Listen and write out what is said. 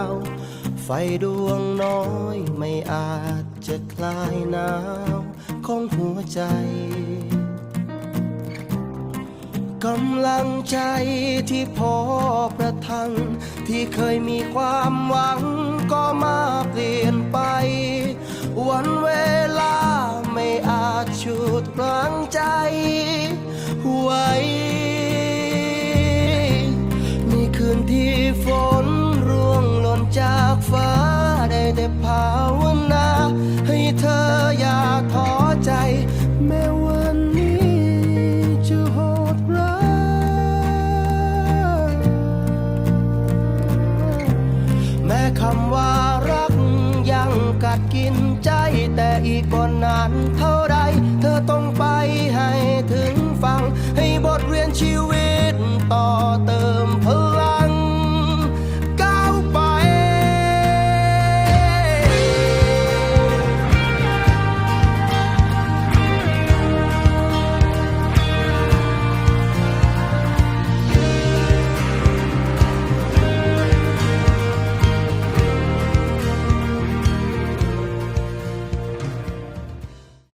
ว ไฟดวงน้อยไม่อาจจะคลายหนาวของหัวใจ กำลังใจที่พอประทัง ที่เคยมีความหวังก็มาเปลี่ยนไป วันเวลาไม่อาจฉุดรั้งใจ ดกินใจแต่อีกกว่านานเท่าไร เธอต้องไปให้ถึงฟังให้